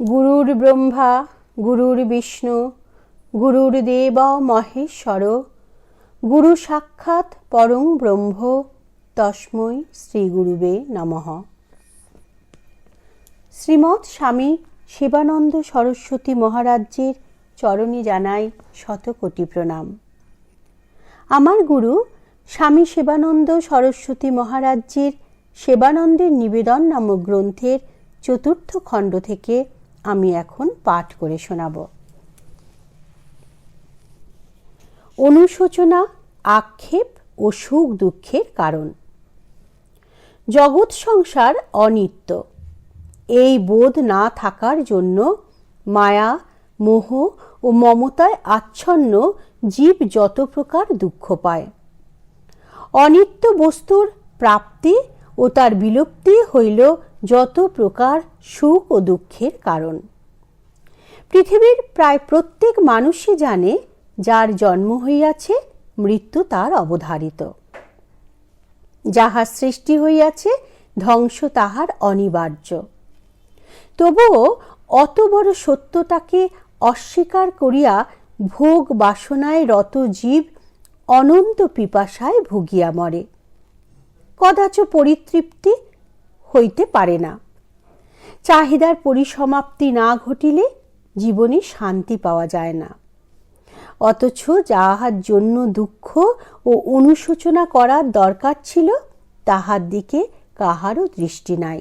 গুরুর ব্রহ্মা গুরুর বিষ্ণু গুরুর দেব মহেশ্বর গুরু সাক্ষাৎ পরং ব্রহ্ম, তস্মৈ শ্রী গুরুবে নমঃ। শ্রীমৎ স্বামী শিবানন্দ সরস্বতী মহারাজ্যের চরণে জানাই শতকোটি প্রণাম। আমার গুরু স্বামী শিবানন্দ সরস্বতী মহারাজ্যের সেবানন্দের নিবেদন নামক গ্রন্থের চতুর্থ খণ্ড থেকে আমি এখন পাঠ করে শোনাব। অনুশোচনা, আক্ষেপ ও সুখ দুঃখের কারণ। জগৎ সংসার অনিত্য। এই বোধ না থাকার জন্য মায়া, মোহ ও মমতায় আচ্ছন্ন জীব যত প্রকার দুঃখ পায়। অনিত্য বস্তুর প্রাপ্তি ও তার বিলুপ্তি হইল যত প্রকার সুখ ও দুঃখের কারণ। পৃথিবীর প্রায় প্রত্যেক মানুষই জানে, যার জন্ম হইয়াছে, মৃত্যু তার অবধারিত। যাহার সৃষ্টি হইয়াছে, ধ্বংস তাহার অনিবার্য। তবুও অত বড় সত্যটাকে অস্বীকার করিয়া ভোগ বাসনায় রত জীব অনন্ত পিপাসায় ভুগিয়া মরে। কদাচ পরিতৃপ্তি হইতে পারে না। চাহিদার পরিসমাপ্তি না ঘটিলে জীবনে শান্তি পাওয়া যায় না। অথচ যাহার জন্য দুঃখ ও অনুশোচনা করার দরকার ছিল, তাহার দিকে কাহারও দৃষ্টি নাই।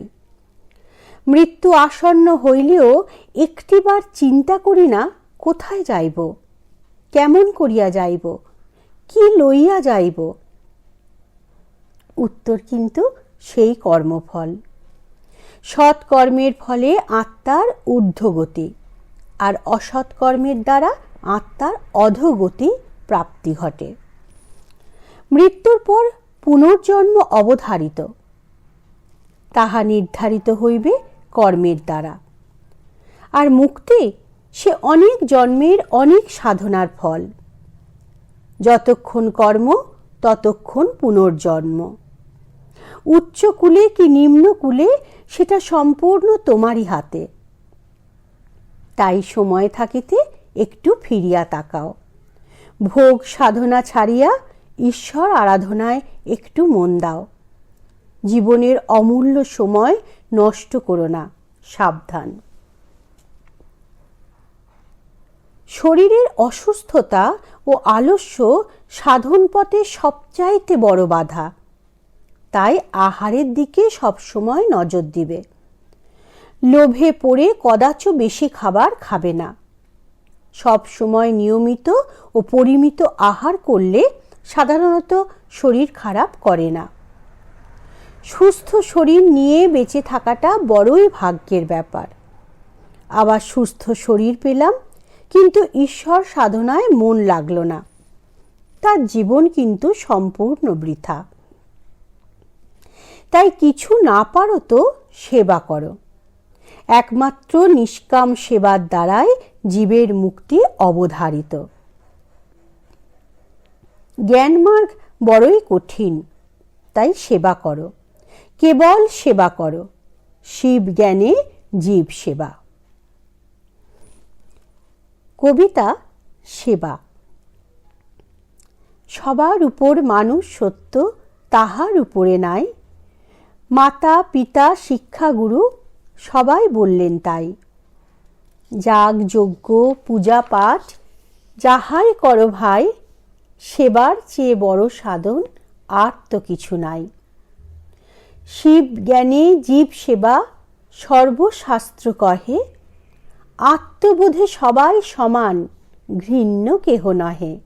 মৃত্যু আসন্ন হইলেও একটিবার চিন্তা করি না, কোথায় যাইব? কেমন করিয়া যাইব? কি লইয়া যাইব? উত্তর কিন্তু সেই কর্মফল। সৎকর্মের ফলে আত্মার ঊর্ধ্বগতি আর অসৎকর্মের দ্বারা আত্মার অধোগতি প্রাপ্তি ঘটে। মৃত্যুর পর পুনর্জন্ম অবধারিত। তাহা নির্ধারিত হইবে কর্মের দ্বারা। আর মুক্তি সে অনেক জন্মের অনেক সাধনার ফল। যতক্ষণ কর্ম, ততক্ষণ পুনর্জন্ম। উচ্চ কুলে কি নিম্ন কুলে, সেটা সম্পূর্ণ তোমারই হাতে। তাই সময় থাকিতে একটু ফিরিয়া তাকাও। ভোগ সাধনা ছাড়িয়া ঈশ্বর আরাধনায় একটু মন দাও। জীবনের অমূল্য সময় নষ্ট করো না, সাবধান। শরীরের অসুস্থতা ও আলস্য সাধন পথে সবচাইতে বড় বাধা। তাই আহারের দিকে সবসময় নজর দিবে। লোভে পড়ে কদাচ বেশি খাবার খাবে না। সব সময় নিয়মিত ও পরিমিত আহার করলে সাধারণত শরীর খারাপ করে না। সুস্থ শরীর নিয়ে বেঁচে থাকাটা বড়ই ভাগ্যের ব্যাপার। আবার সুস্থ শরীর পেলাম, কিন্তু ঈশ্বর সাধনায় মন লাগল না। তার জীবন কিন্তু সম্পূর্ণ বৃথা। তাই কিছু না পারো তো সেবা করো। একমাত্র নিষ্কাম সেবার দ্বারাই জীবের মুক্তি অবধারিত। জ্ঞানমার্গ বড়ই কঠিন, তাই সেবা করো। কেবল সেবা করো, শিব জ্ঞানে জীব সেবা। কবিতা, সেবা। সবার উপর মানুষ সত্য, তাহার উপরে নাই মাতা, পিতা শিক্ষাগুরু সবাই বললেন তাই। যাগ, যজ্ঞ, পূজা পাঠ, যাহাই করো ভাই, সেবার চেয়ে বড় সাধন আর তো কিছু নাই। শিব জ্ঞানে জীব সেবা সর্বশাস্ত্র কহে, আত্মবোধে সবাই সমান, ঘৃণ্য কেহ নহে।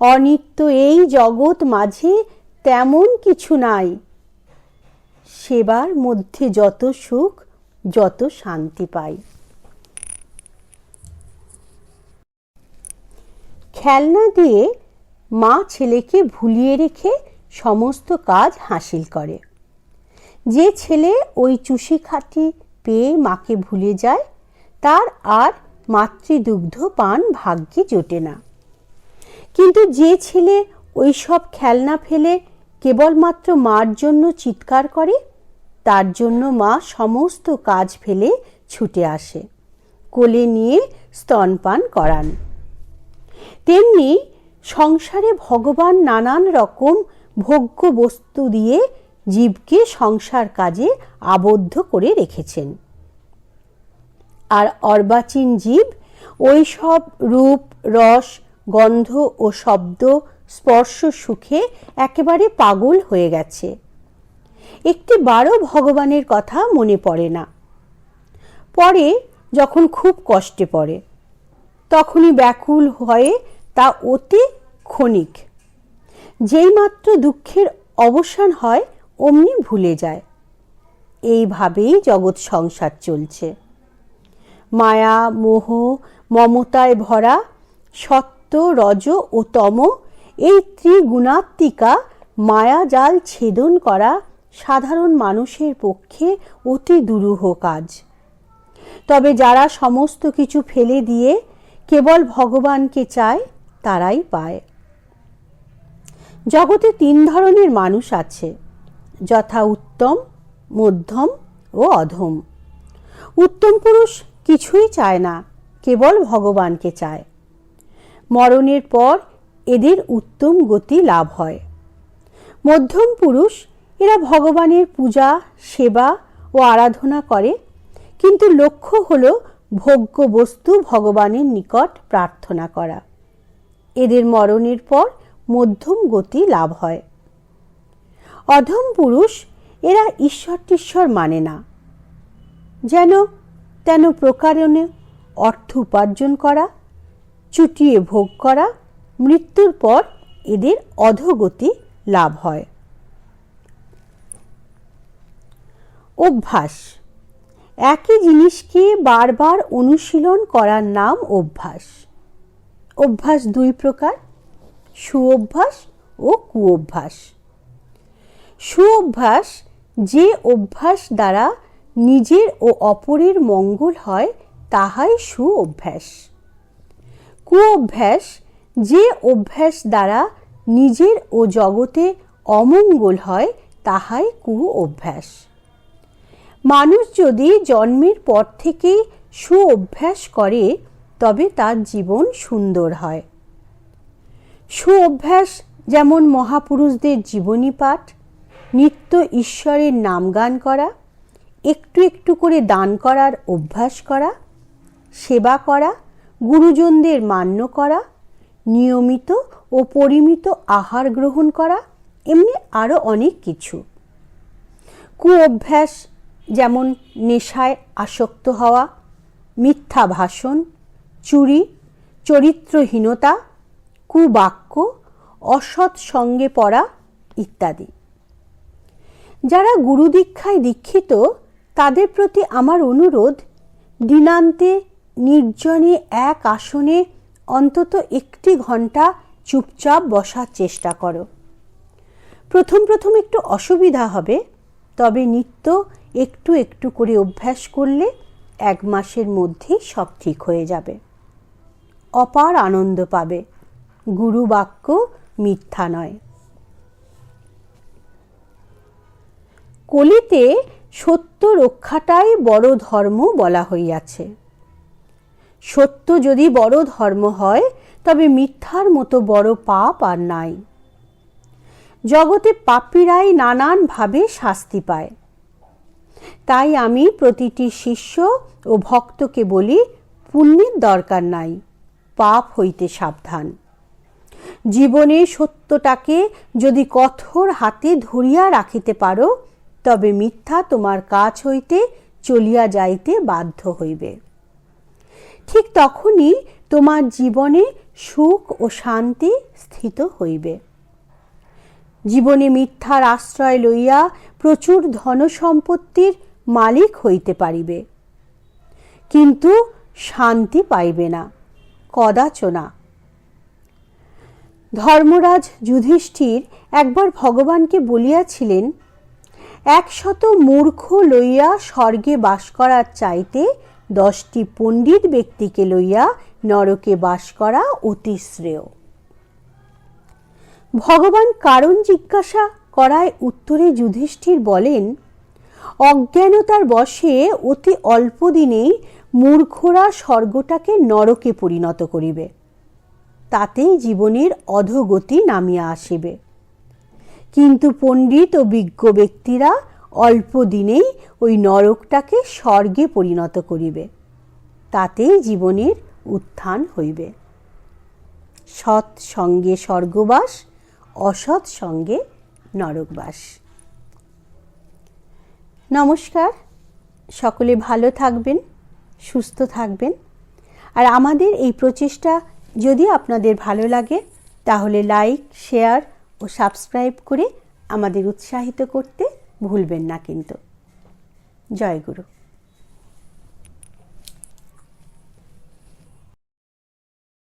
অনিত্য এই জগৎ মাঝে তেমন কিছু নাই সেবার মধ্যে যত সুখ, যত শান্তি পাই। খেলনা দিয়ে মা ছেলেকে ভুলিয়ে রেখে সমস্ত কাজ হাসিল করে। যে ছেলে ওই চুষি খাটি পেয়ে মাকে ভুলে যায়, তার আর মাতৃদুগ্ধ পান ভাগ্যে জোটে না। কিন্তু যে ছেলে ওই সব খেলনা ফেলে কেবলমাত্র মার জন্য চিৎকার করে, তার জন্য মা সমস্ত কাজ ফেলে ছুটে আসে। কোলে নিয়ে স্তনপান করান। তেমনি সংসারে ভগবান নানান রকম ভোগ্য বস্তু দিয়ে জীবকে সংসার কাজে আবদ্ধ করে রেখেছেন। আর অর্বাচীন জীব ওই সব রূপ, রস, গন্ধ ও শব্দ স্পর্শ সুখে একেবারে পাগল হয়ে গেছে। একটি বারো ভগবানের কথা মনে পড়ে না। পরে যখন খুব কষ্টে পড়ে, তখনই ব্যাকুল হয়ে তা অতি ক্ষণিক। যেইমাত্র দুঃখের অবসান হয়, অমনি ভুলে যায়। এইভাবেই জগৎ সংসার চলছে। মায়া, মোহ, মমতায় ভরা সত্য, রজ ও তম এই ত্রিগুণাত্মিকা মায়াজাল ছেদন করা সাধারণ মানুষের পক্ষে অতি দুরূহ কাজ। তবে যারা সমস্ত কিছু ফেলে দিয়ে কেবল ভগবানকে চায়, তারাই পায়। জগতে তিন ধরনের মানুষ আছে, যথা উত্তম, মধ্যম ও অধম। উত্তম পুরুষ কিছুই চায় না, কেবল ভগবানকে চায়। মরণের পর এদের উত্তম গতি লাভ হয়। মধ্যম পুরুষ, এরা ভগবানের পূজা, সেবা ও আরাধনা করে, কিন্তু লক্ষ্য হল ভোগ্য বস্তু ভগবানের নিকট প্রার্থনা করা। এদের মরণের পর মধ্যম গতি লাভ হয়। অধম পুরুষ, এরা ঈশ্বর টিশ্বর মানে না। যেন, তেন প্রকারণে অর্থ উপার্জন করা, চুটিয়ে ভোগ করা মৃত্যুর পর এদের অধগতি লাভ হয়। অভ্যাস। একই জিনিসকে বারবার অনুশীলন করার নাম অভ্যাস। অভ্যাস দুই প্রকার, সুঅভ্যাস ও কুঅভ্যাস। সুঅভ্যাস যে অভ্যাস দ্বারা নিজের ও অপরের মঙ্গল হয়, তাহাই সু অভ্যাস কুঅভ্যাস যে অভ্যাস দ্বারা নিজের ও জগতে অমঙ্গল হয়, তাহাই কু অভ্যাস। মানুষ যদি জন্মের পর থেকেই সু অভ্যাস করে, তবে তার জীবন সুন্দর হয়। সু অভ্যাস যেমন মহাপুরুষদের জীবনী পাঠ, নিত্য ঈশ্বরের নাম গান করা, একটু একটু করে দান করার অভ্যাস করা, সেবা করা, গুরুজনদের মান্য করা নিয়মিত ও পরিমিত আহার গ্রহণ করা, এমনি আরও অনেক কিছু। কু অভ্যাস যেমন নেশায় আসক্ত হওয়া, মিথ্যা ভাষণ, চুরি, চরিত্রহীনতা, কুবাক্য, অসৎ সঙ্গে পড়া ইত্যাদি। যারা গুরুদীক্ষায় দীক্ষিত, তাদের প্রতি আমার অনুরোধ, দিনান্তে নির্জনে এক আসনে অন্তত একটি ঘণ্টা চুপচাপ বসার চেষ্টা করো। প্রথম প্রথম একটু অসুবিধা হবে, তবে নিত্য একটু একটু করে অভ্যাস করলে এক মাসের মধ্যেই সব ঠিক হয়ে যাবে। অপার আনন্দ পাবে, গুরু বাক্য মিথ্যা নয়। কলিতে সত্য রক্ষাটাই বড় ধর্ম বলা হইয়াছে। সত্য যদি বড় ধর্ম হয়, তবে মিথ্যার মতো বড় পাপ আর নাই। জগতে পাপীরাই নানানভাবে শাস্তি পায়। তাই আমি প্রতিটি শিষ্য ও ভক্তকে বলি, পুণ্যের দরকার নাই, পাপ হইতে সাবধান। জীবনে সত্যটাকে যদি কঠোর হাতে ধরিয়া রাখিতে পারো, তবে মিথ্যা তোমার কাছ হইতে চলিয়া যাইতে বাধ্য হইবে। ঠিক তখনই তোমার জীবনে সুখ ও শান্তি স্থিত হইবে। জীবনে মিথ্যার আশ্রয় লইয়া প্রচুর ধন সম্পত্তির মালিক হইতে পারিবে। কিন্তু শান্তি পাইবে না, কদাচ না। ধর্মরাজ যুধিষ্ঠির একবার ভগবানকে বলিয়াছিলেন, একশত মূর্খ লইয়া স্বর্গে বাস করার চাইতে দশটি পণ্ডিত ব্যক্তিকে লইয়া নরকে বাস করা অতি শ্রেয়। ভগবান কারণ জিজ্ঞাসা করায় উত্তরে যুধিষ্ঠির বলেন, অজ্ঞানতার বশে অতি অল্প দিনেই মূর্খরা স্বর্গটাকে নরকে পরিণত করিবে। তাতেই জীবনের অধোগতি নামিয়া আসিবে। কিন্তু পণ্ডিত ও বিজ্ঞ ব্যক্তিরা অল্প দিনেই ওই নরকটাকে স্বর্গে পরিণত করিবে। তাতেই জীবনের উত্থান হইবে। সৎ সঙ্গে স্বর্গবাস, অসৎ সঙ্গে নরকবাস। নমস্কার। সকলে ভালো থাকবেন, সুস্থ থাকবেন। আর আমাদের এই প্রচেষ্টা যদি আপনাদের ভালো লাগে, তাহলে লাইক, শেয়ার ও সাবস্ক্রাইব করে আমাদের উৎসাহিত করতে ভুলবেন না কিন্তু। জয় গুরু।